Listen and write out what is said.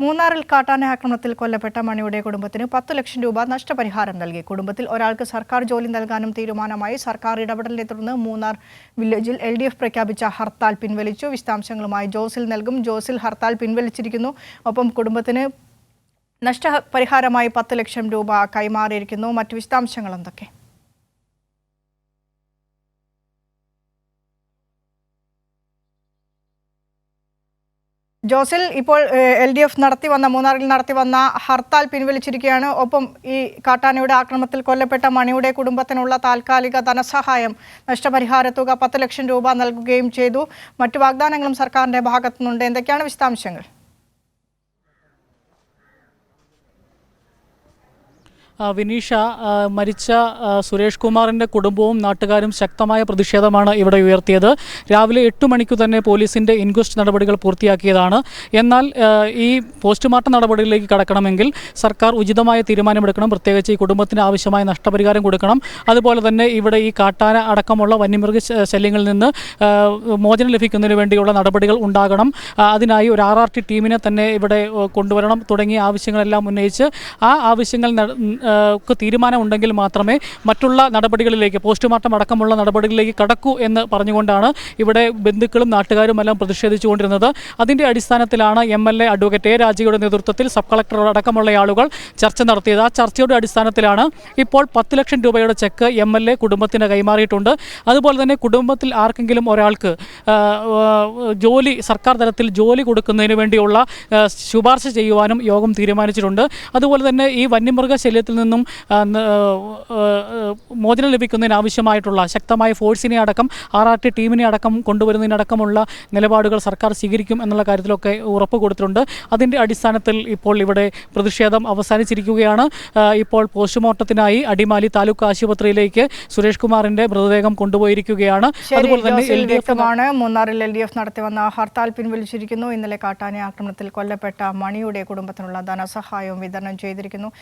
മൂന്നാറിൽ കാട്ടാന ആക്രമണത്തിൽ കൊല്ലപ്പെട്ട മണിയുടെ കുടുംബത്തിന് പത്ത് ലക്ഷം രൂപ നഷ്ടപരിഹാരം നൽകി. കുടുംബത്തിൽ ഒരാൾക്ക് സർക്കാർ ജോലി നൽകാനും തീരുമാനമായി. സർക്കാർ ഇടപെടലിനെ തുടർന്ന് മൂന്നാർ വില്ലേജിൽ എൽ പ്രഖ്യാപിച്ച ഹർത്താൽ പിൻവലിച്ചു. വിശദാംശങ്ങളുമായി ജോസിൽ നൽകും. ജോസിൽ ഹർത്താൽ പിൻവലിച്ചിരിക്കുന്നു. ഒപ്പം കുടുംബത്തിന് നഷ്ടപരിഹാരമായി പത്ത് ലക്ഷം രൂപ കൈമാറിയിരിക്കുന്നു. മറ്റു വിശദാംശങ്ങൾ എന്തൊക്കെ? ജോസിൽ ഇപ്പോൾ എൽ ഡി എഫ് നടത്തി വന്ന മൂന്നാറിൽ നടത്തി വന്ന ഹർത്താൽ പിൻവലിച്ചിരിക്കുകയാണ്. ഒപ്പം ഈ കാട്ടാനയുടെ ആക്രമണത്തിൽ കൊല്ലപ്പെട്ട മണിയുടെ കുടുംബത്തിനുള്ള താൽക്കാലിക ധനസഹായം നഷ്ടപരിഹാര തുക പത്ത് ലക്ഷം രൂപ നൽകുകയും ചെയ്തു. മറ്റു വാഗ്ദാനങ്ങളും സർക്കാരിന്റെ ഭാഗത്തുനിന്നുണ്ട്. എന്തൊക്കെയാണ് വിശദാംശങ്ങൾ? വിനീഷ മരിച്ച സുരേഷ് കുമാറിന്റെ കുടുംബവും നാട്ടുകാരും ശക്തമായ പ്രതിഷേധമാണ് ഇവിടെ ഉയർത്തിയത്. രാവിലെ എട്ട് മണിക്ക് തന്നെ പോലീസിന്റെ ഇൻക്വസ്റ്റ് നടപടികൾ പൂർത്തിയാക്കിയതാണ്. എന്നാൽ ഈ പോസ്റ്റ്മോർട്ടം നടപടികളിലേക്ക് കടക്കണമെങ്കിൽ സർക്കാർ ഉചിതമായ തീരുമാനമെടുക്കണം. പ്രത്യേകിച്ച് ഈ കുടുംബത്തിന് ആവശ്യമായ നഷ്ടപരിഹാരം കൊടുക്കണം. അതുപോലെ തന്നെ ഇവിടെ ഈ കാട്ടാന അടക്കമുള്ള വന്യമൃഗ ശല്യങ്ങളിൽ നിന്ന് മോചനം ലഭിക്കുന്നതിന് വേണ്ടിയുള്ള നടപടികൾ ഉണ്ടാകണം. അതിനായി ഒരു ആർ ആർ ടി ടീമിനെ തന്നെ ഇവിടെ കൊണ്ടുവരണം. തുടങ്ങിയ ആവശ്യങ്ങളെല്ലാം ഉന്നയിച്ച് ആ ആവശ്യങ്ങൾ നട- ഉണ്ടെങ്കിൽ മാത്രമേ മറ്റുള്ള നടപടികളിലേക്ക് പോസ്റ്റ്മോർട്ടം അടക്കമുള്ള നടപടികളിലേക്ക് കടക്കൂ എന്ന് പറഞ്ഞുകൊണ്ടാണ് ഇവിടെ ബന്ധുക്കളും നാട്ടുകാരും എല്ലാം പ്രതിഷേധിച്ചുകൊണ്ടിരുന്നത്. അതിന്റെ അടിസ്ഥാനത്തിലാണ് M L A advocate A രാജയുടെ നേതൃത്വത്തിൽ സബ് കളക്ടറോട് അടക്കമുള്ള ആളുകൾ ചർച്ച നടത്തിയത്. ആ ചർച്ചയുടെ അടിസ്ഥാനത്തിലാണ് ഇപ്പോൾ പത്ത് ലക്ഷം രൂപയുടെ ചെക്ക് എം എൽ എ കുടുംബത്തിന് കൈമാറിയിട്ടുണ്ട്. അതുപോലെ തന്നെ കുടുംബത്തിൽ ആർക്കെങ്കിലും ഒരാൾക്ക് ജോലി സർക്കാർ തലത്തിൽ ജോലി കൊടുക്കുന്നതിന് വേണ്ടിയുള്ള ശുപാർശ ചെയ്യുവാനും യോഗം തീരുമാനിച്ചിട്ടുണ്ട്. അതുപോലെ തന്നെ ഈ വന്യമൃഗ ശല്യത്തിൽ നിന്നും മോചനം ലഭിക്കുന്നതിന് ആവശ്യമായിട്ടുള്ള ശക്തമായ ഫോഴ്സിനെ അടക്കം ആർ ആർ ടി ടീമിനെ അടക്കം കൊണ്ടുവരുന്നതിനടക്കമുള്ള നിലപാടുകൾ സർക്കാർ സ്വീകരിക്കും എന്നുള്ള കാര്യത്തിലൊക്കെ ഉറപ്പ് കൊടുത്തിട്ടുണ്ട്. അതിന്റെ അടിസ്ഥാനത്തിൽ ഇപ്പോൾ ഇവിടെ പ്രതിഷേധം അവസാനിച്ചിരിക്കുകയാണ്. ഇപ്പോൾ പോസ്റ്റ്മോർട്ടത്തിനായി അടിമാലി താലൂക്ക് ആശുപത്രിയിലേക്ക് സുരേഷ് കുമാറിന്റെ മൃതദേഹം കൊണ്ടുപോയിരിക്കുകയാണ്. അതുപോലെ തന്നെ എൽ ഡി എഫ് മൂന്നാറിൽ എൽ ഡി എഫ് നടത്തി വന്ന ഹർത്താൽ പിൻവലിച്ചിരിക്കുന്നു. ഇന്നലെ കാട്ടാന ആക്രമണത്തിൽ കൊല്ലപ്പെട്ട മണിയുടെ കുടുംബത്തിനുള്ള ധനസഹായവും വിതരണം ചെയ്തിരിക്കുന്നു.